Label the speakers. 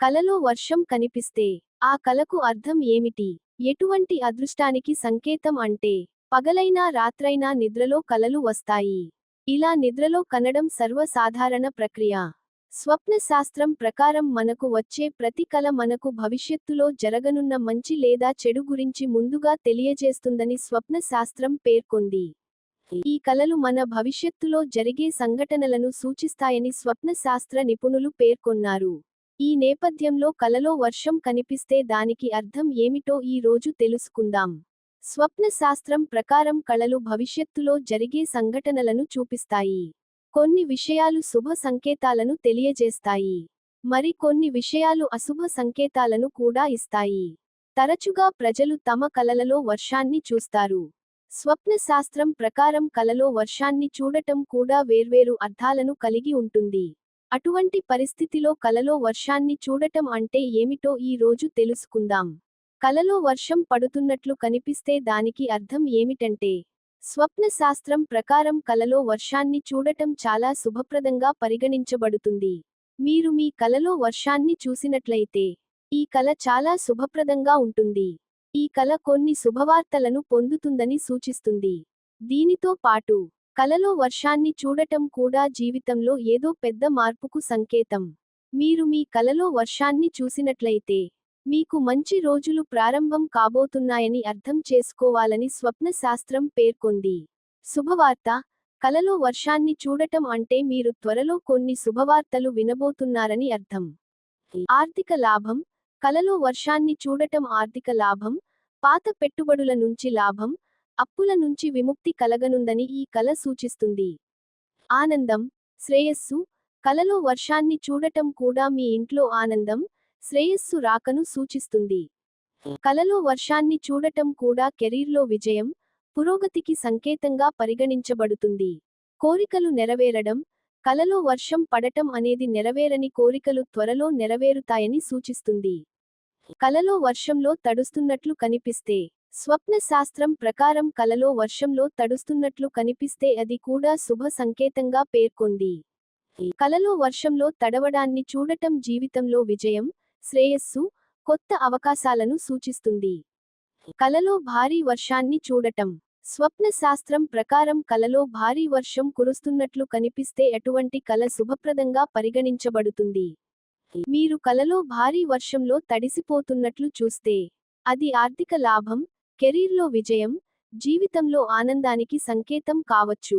Speaker 1: కలలో వర్షం కనిపిస్తే ఆ కలకు అర్థం ఏమిటి? ఎటువంటి అదృష్టానికి సంకేతం అంటే పగలైనా రాత్రైనా నిద్రలో కలలు వస్తాయి. ఇలా నిద్రలో కనడం సర్వసాధారణ ప్రక్రియ. స్వప్న శాస్త్రం ప్రకారం మనకు వచ్చే ప్రతి కల మనకు భవిష్యత్తులో జరగనున్న మంచి లేదా చెడు గురించి ముందుగా తెలియజేస్తుందని స్వప్న శాస్త్రం పేర్కొంది. ఈ కలలు మన భవిష్యత్తులో జరిగే సంఘటనలను సూచిస్తాయని స్వప్న శాస్త్ర నిపుణులు పేర్కొన్నారు. ఈ నేపథ్యంలో కలలో వర్షం కనిపిస్తే దానికి అర్థం ఏమిటో ఈ రోజు తెలుసుకుందాం. స్వప్నశాస్త్రం ప్రకారం కళలు భవిష్యత్తులో జరిగే సంఘటనలను చూపిస్తాయి. కొన్ని విషయాలు శుభ సంకేతాలను తెలియజేస్తాయి. మరి కొన్ని విషయాలు అశుభ సంకేతాలను కూడా ఇస్తాయి. తరచుగా ప్రజలు తమ కలలలో వర్షాన్ని చూస్తారు. స్వప్నశాస్త్రం ప్రకారం కలలో వర్షాన్ని చూడటం కూడా వేర్వేరు అర్థాలను కలిగి ఉంటుంది. అటువంటి పరిస్థితిలో కలలో వర్షాన్ని చూడటం అంటే ఏమిటో ఈ రోజు తెలుసుకుందాం. కలలో వర్షం పడుతున్నట్లు కనిపిస్తే దానికి అర్థం ఏమిటంటే స్వప్న శాస్త్రం ప్రకారం కలలో వర్షాన్ని చూడటం చాలా శుభప్రదంగా పరిగణించబడుతుంది. మీరు మీ కలలో వర్షాన్ని చూసినట్లయితే ఈ కల చాలా శుభప్రదంగా ఉంటుంది. ఈ కల కొన్ని శుభవార్తలను పొందుతుందని సూచిస్తుంది. దీనితో పాటు కలలో వర్షాన్ని చూడటం కూడా జీవితంలో ఏదో పెద్ద మార్పుకు సంకేతం. మీరు మీ కలలో వర్షాన్ని చూసినట్లయితే మీకు మంచి రోజులు ప్రారంభం కాబోతున్నాయని అర్థం చేసుకోవాలని స్వప్న శాస్త్రం పేర్కొంది. శుభవార్త కలలో వర్షాన్ని చూడటం అంటే మీరు త్వరలో కొన్ని శుభవార్తలు వినబోతున్నారని అర్థం. ఆర్థిక లాభం కలలో వర్షాన్ని చూడటం ఆర్థిక లాభం పాత పెట్టుబడుల నుంచి లాభం అప్పుల నుంచి విముక్తి కలగనుందని ఈ కల సూచిస్తుంది. ఆనందం శ్రేయస్సు కలలో వర్షాన్ని చూడటం కూడా మీ ఇంట్లో ఆనందం శ్రేయస్సు రాకను సూచిస్తుంది. కలలో వర్షాన్ని చూడటం కూడా కెరీర్లో విజయం పురోగతికి సంకేతంగా పరిగణించబడుతుంది. కోరికలు నెరవేరడం కలలో వర్షం పడటం అనేది నెరవేరని కోరికలు త్వరలో నెరవేరుతాయని సూచిస్తుంది. కలలో వర్షంలో తడుస్తున్నట్లు కనిపిస్తే స్వప్న శాస్త్రం ప్రకారం కలలో వర్షంలో తడుస్తున్నట్లు కనిపిస్తే అది కూడా శుభ సంకేతంగా పేర్కొంది. కలలో వర్షంలో తడవడాన్ని చూడటం జీవితంలో విజయం శ్రేయస్సు కొత్త అవకాశాలను సూచిస్తుంది. కలలో భారీ వర్షాన్ని చూడటం. స్వప్న శాస్త్రం ప్రకారం కలలో భారీ వర్షం కురుస్తున్నట్లు కనిపిస్తే అటువంటి కల శుభప్రదంగా పరిగణించబడుతుంది. మీరు కలలో భారీ వర్షంలో తడిసిపోతున్నట్లు చూస్తే అది ఆర్థిక లాభం కెరీర్లో విజయం జీవితంలో ఆనందానికి సంకేతం కావచ్చు.